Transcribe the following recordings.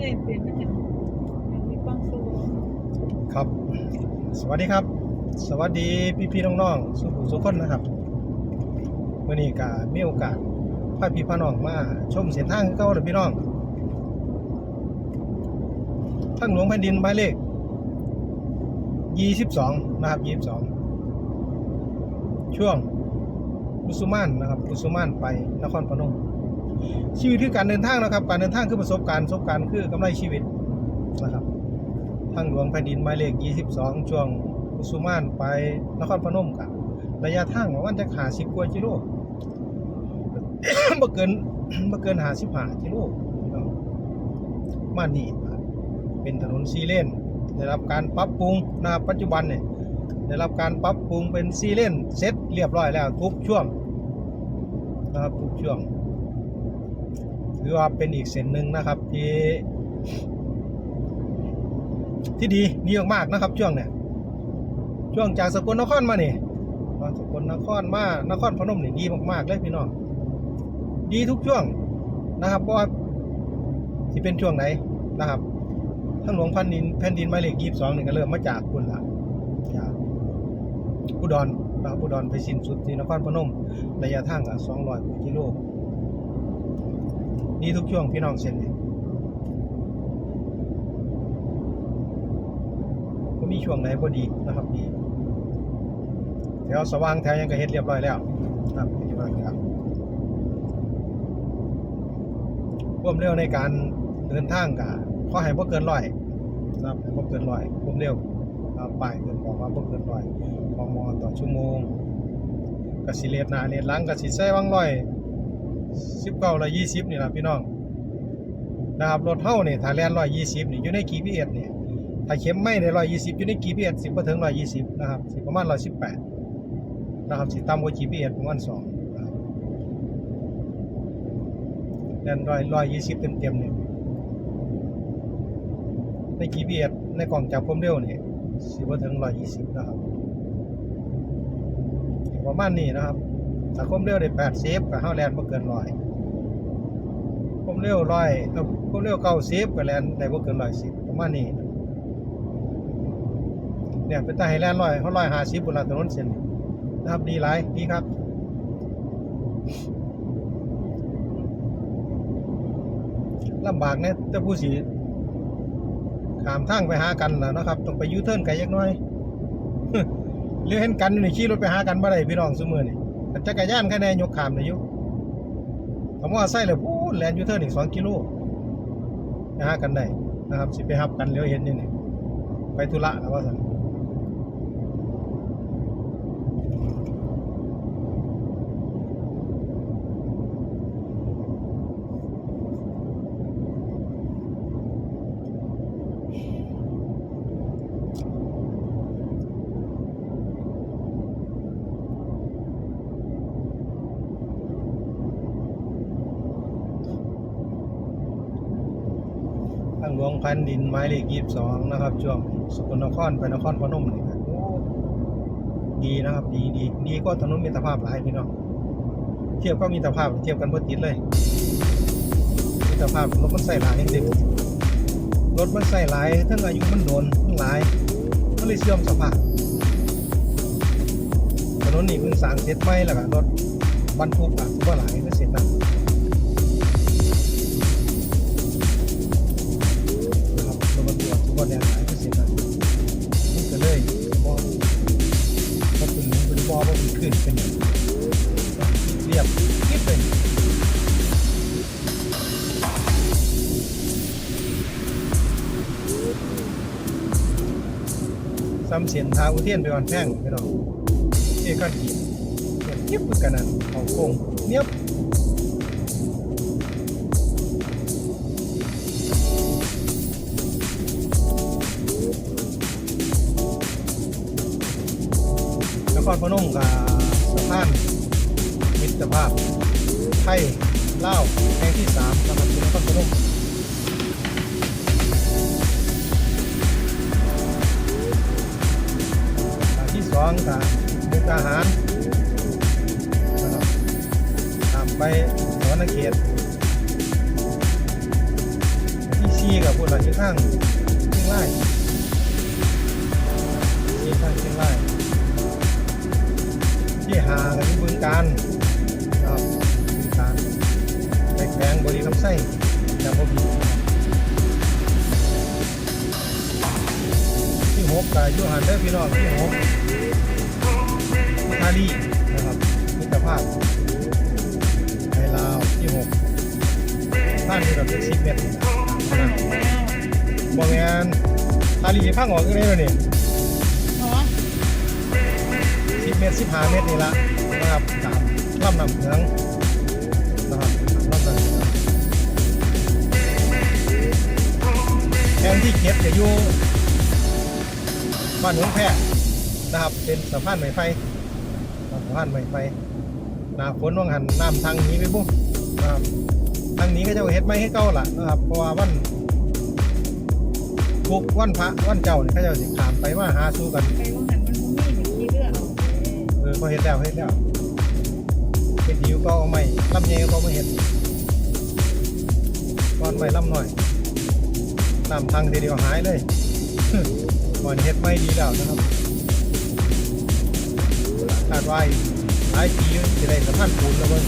ไงเป็นมันยังยังมีความสุขครับ สวัสดีครับ สวัสดีพี่พี่ๆน้องๆสุขุสุขคนนะครับวันนี้ก็มีโอกาสพาพี่พาน้องมาชมเส้นทางเก่าเลยพี่น้องทางหลวงแผ่นดินหมายเลข22นะครับ22ช่วงกุสุมานนะครับกุสุมานไปนครพนม ชีวิตคือการเดินทางนะครับ การเดินทางคือประสบการณ์ประสบการณ์คือกำไรชีวิตนะครับ ทางหลวงแผ่นดินหมายเลข 22 ช่วงกุสุมานไปนครพนมกับระยะทางประมาณจะขาสิบกว่ากิโลบ่เกินบ่เกินหาสิบห้ากิโลมานี่เป็นถนนซีเลนได้รับการปรับปรุงนะปัจจุบันเนี่ยได้รับการปรับปรุงเป็นซีเลนเสร็จเรียบร้อยแล้วทุกช่วงนะครับทุกช่วง ถือว่าเป็นอีกเส้นหนึ่งนะครับ ที่ ที่ดีดีมากๆนะครับ ช่วงเนี่ยช่วงจากสกลนครมาเนี่มาสกลนครมานครพนมเนี่ยดีมากๆเลยพี่น้องดีทุกช่วงนะครับว่าที่เป็นช่วงไหนนะครับทั้งหลวงแผ่นดินแผ่นดินหมายเลขยี่สิบสองนี่ก็เริ่มมาจากคุณละจากอุดรนะครับอุดรไปสิ้นสุดที่นครพนม ระยะทางกับสองร้อยกิโล ดีทุกช่วงพี่น้องเส้นนี้ก็มีช่วงไหนพอดีนะครับดีแถวสว่างแถวยังก็เฮ็ดเรียบร้อยแล้วครับเรียบร้อยครับความเร็วในการเดินทางก็ขอให้บ่เกินร้อยครับให้บ่เกินร้อยความเร็วครับป้ายเกินบอกว่าบ่เกินร้อยกมต่อชั่วโมงกสิเลนหน้าเลนลังกสิใช้วังร้อย 19ละ20นี่ล่ะพี่น้องนะครับรถเฮาเนี่ยถ้าแล่น120นี่อยู่ใน GPS นี่ยถ้าเข็มไม่ในร้อยยี่สิบอยู่ใน GPS สิบถึงร้อยยี่สิบนะครับสิประมาณร้อยสิบแปดนะครับสิต่ำกว่า GPS ประมาณสองนะครับแต่ร้อยร้อยยี่สิบเต็มเต็มเนี่ยใน GPS ในกล่องจับความเร็วเนี่ยสิบถึงร้อยยี่สิบนะครับประมาณนี้นะครับ ถ้าความเร็วได้แปดเซฟกับห้าแลนด์บ่เกินร้อยความเร็วร้อยเอ่อความเร็วเก้าเซฟกับแลนด์ได้บ่เกินร้อยสิบประมาณนี้เนี่ยเป็นตาไฮแลนด์ร้อยเขาร้อยห้าสิบบนหลังถนนเส้นนี้นะครับดีหลายดีครับลำบากเนี่ยแต่ผู้สีขามทางไปหากันแล้วนะครับ ต้องไปยูเทิร์นไกลยักน้อยหรือเห็นกันอยู่นี่ขี่รถไปหากันบ่ได้พี่น้องซุมือนี่ จักรยานแค่แนยกขามเลยอยู่ผมว่าใส่เลยพูดแลนยูเทิร์นอีกสองกิโลนะฮะกันได้นะครับสิไปหับกันเลี้ยวเห็นอยู่นี่ไปธุระแล้วว่าสันางหลวงแผ่นดินหมายเลขยี่สิบสองนะครับ ช่วงสกลนครไปนครพนมนี่ครับดีนะครับ ดีดีดีก็ถนนมิตรภาพหลายพี่น้องเทียบก็มีตรภาพเทียบกันเพื่ติดเลยมิตรภาพรถมันใส่หลายเด็กรถมันใส่หลายทั้งอายุมันโดนมันหลายมันเลยเสื่อมสภาพถนนนี่เพิ่งสร้างเสร็จใหม่แล้วก็รถบรรทุกอะถือว่าหลายก็เสร็จแล้ว มันตัวทุกคนแรงหลายเปอร์เซ็นต์นะมันก็เลยบอพอเป็นเป็นบอพอเป็นขึ้นเป็นเรียบคิดเป็นซ้ำเสียนทาอุเทนไปวันแท่งพี่น้องเอ้กันขีเงียบเหมือนกันนั่นของโค้งเงีย ครพนมกับสะพานมิตรภาพไทยเล่าแห่งที่สามนะครับที่นครพนมอันที่สองกับมุกดาหารนะครับตามไปสวนเขตที่สซีกับพุ่นละอยู่ทางเชียงรายที่ทางเชียงราย ที่หากันที่บึงการครับบึงการแปลงบริคำไส้จำบ่ผิดที่หกกับยูหันได้พี่น้องที่หกท่าลีนะครับมิตรภาพไทยลาวที่หกท่านอยู่กับสิบเมตรนะแล้วบ่แมนทาลีพังออกกันได้แล้วนี่ เมตร15เมตรนี่ละนะครับตามลำน้ำเหนืองนะครับลำน้ำเหนืองแห่งที่เก็บจะอยู่บ้านหนองแพรนะครับ เป็นสะพานไม้ไฟสะพานไม้ไฟหน้าฝนว่างหันน้ำทางนี้ไปบุ้นะครับทางนี้ก็จะเฮ็ดไม้ให้เก่าล่ะนะครับเพราะว่าวันทุกวันพระวันเจ้าเนี่ยเขาจะสิขามไปมาหาสู้กัน พอเห็นแล้วเห็นแล้วเห็ดหิวก็เอาไม่ลำใหญ่ก็มาเห็ดก้อนไม่ลำหน่อยน้ำพังทีเดียวหายเลยก่อนเห็ดไม่ดีแล้วนะครับคาดว่าหลายปีจะได้สะพานปูนแล้วเบิ่ง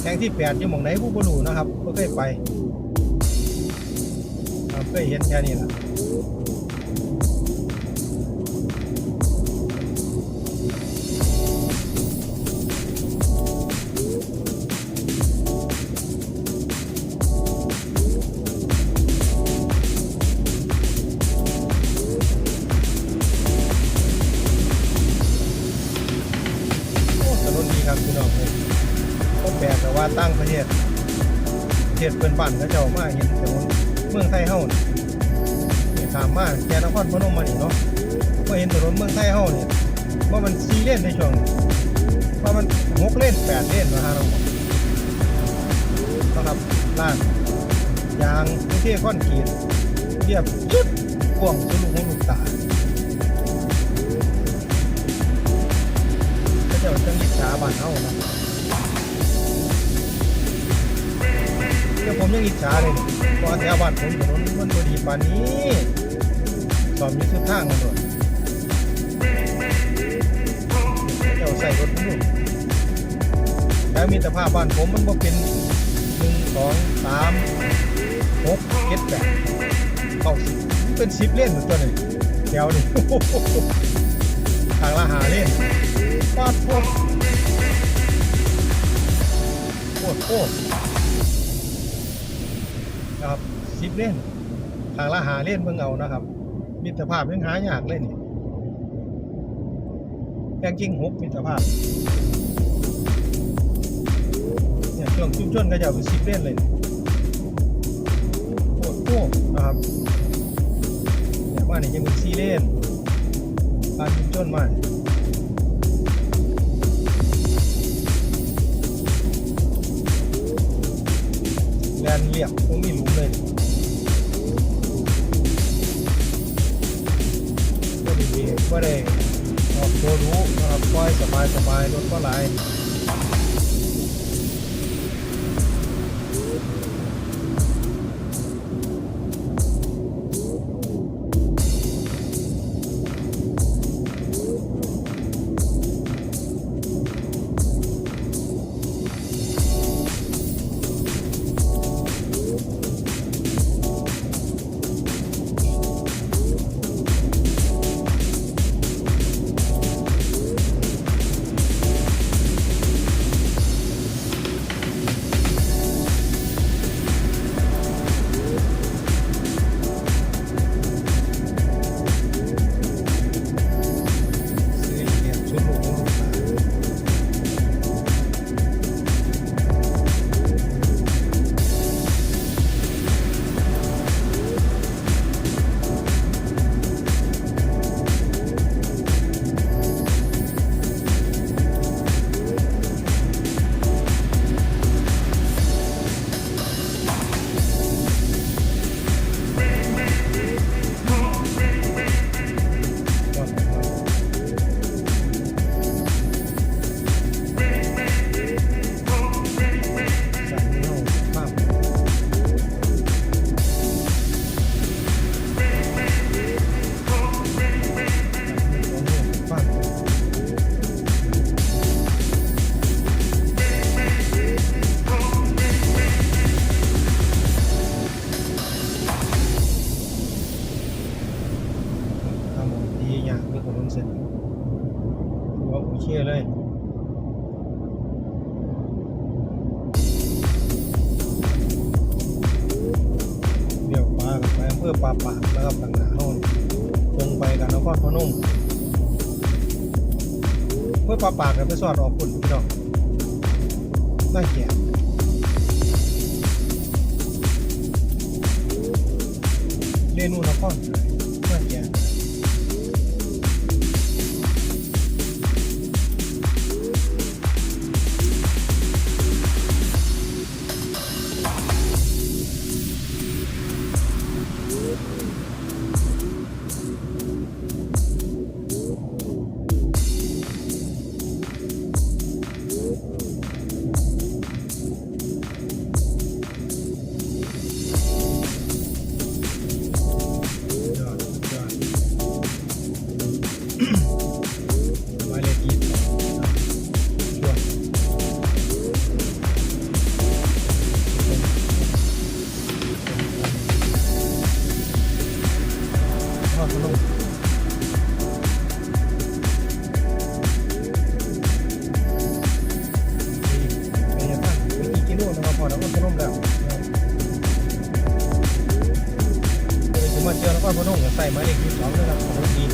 แข่งที่แปดอยู่หมองไหนผู้บรูนะครับก็เคยไป เคยเห็นแค่นี้ละโอ้ถนนดีครับพี่น้องเลยก็แปลกแต่ว่าตั้งประเทศประเทศเพื่อนบ้านเขาเจ้ามาเห็นถนน เมืองไทยเฮานี่นี่ขามมาแกนครพนมมานี่เนาะก็เห็นถนนเมืองไทยเฮานี่ว่ามันซีเลนในช่วงว่ามันหกเล่นแปดเล่นนะฮะเรานะครับลาดยางไม่เที่คอนกรีตเรียบจุดกว้างสุลูกหูลูกตาเขาเจ้าจังยิษาบ้านเฮานะ เดี๋ยวผมยังอิจฉาเลยเพราะว่าแถวบ้านผมถนนมันบดีปานนี้สอมอยู่ทุกทางกันเลยเจ้าใส่รถมันดูแล้วมีแต่ภาพบ้านผมมันบ่เป็นหนึ่งสองสามหกเจ็ดแปดเก้าสิบเป็นสิบเล่นหมือนตัวนี้แถวนี่ทางละหาเล่นปาดโคตรโคตรโคตร นะครับสิบเล่นทางละหาเล่นเบิ่งเอานะครับ มิตรภาพยังหายากเล่นแรงกิ้งหกมิตรภาพเนี่ยช่วงชุมชนก็จะเอาเป็นสิบเล่นเลยโอ้โหนะครับเนี่ยว่าเนี่ยยังเป็นสี่เล่นการชุมชนมา เรียบคงมีหลุมเลยก็ดีๆก็ได้ออกตัวรู้นะครับปล่อยสบายสบายๆรถก็ไหล งเส้นว่าโอเคเลยเดี๋ยวมาไปเพื่อปลาปากแล้วก็ปังหาโน่นตรงไปกันแล้วก็พนุ่มเพื่อปลาปากกันไปสอดออกปุ่นพี่น้องน่าเกลียดเรนูนครเลย นุ่งใส่ไม้เล็กยี่สิบสองนะครับของดี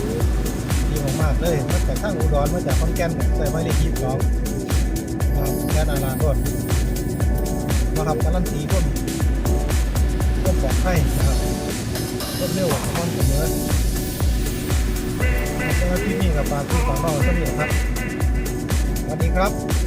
ดีมากๆเลยมาจากข้างอุดรมาจากขอนแก่นใส่ไม้เล็กยี่สิบสองแค่นานาโดดมาทำการันตีร่วมร่วมปลอดภัยนะครับรวดเร็วกว่อนเสมอเจ้าหน้าที่นี่กับปลาที่ของเราเสมอครับสวัสดีครับ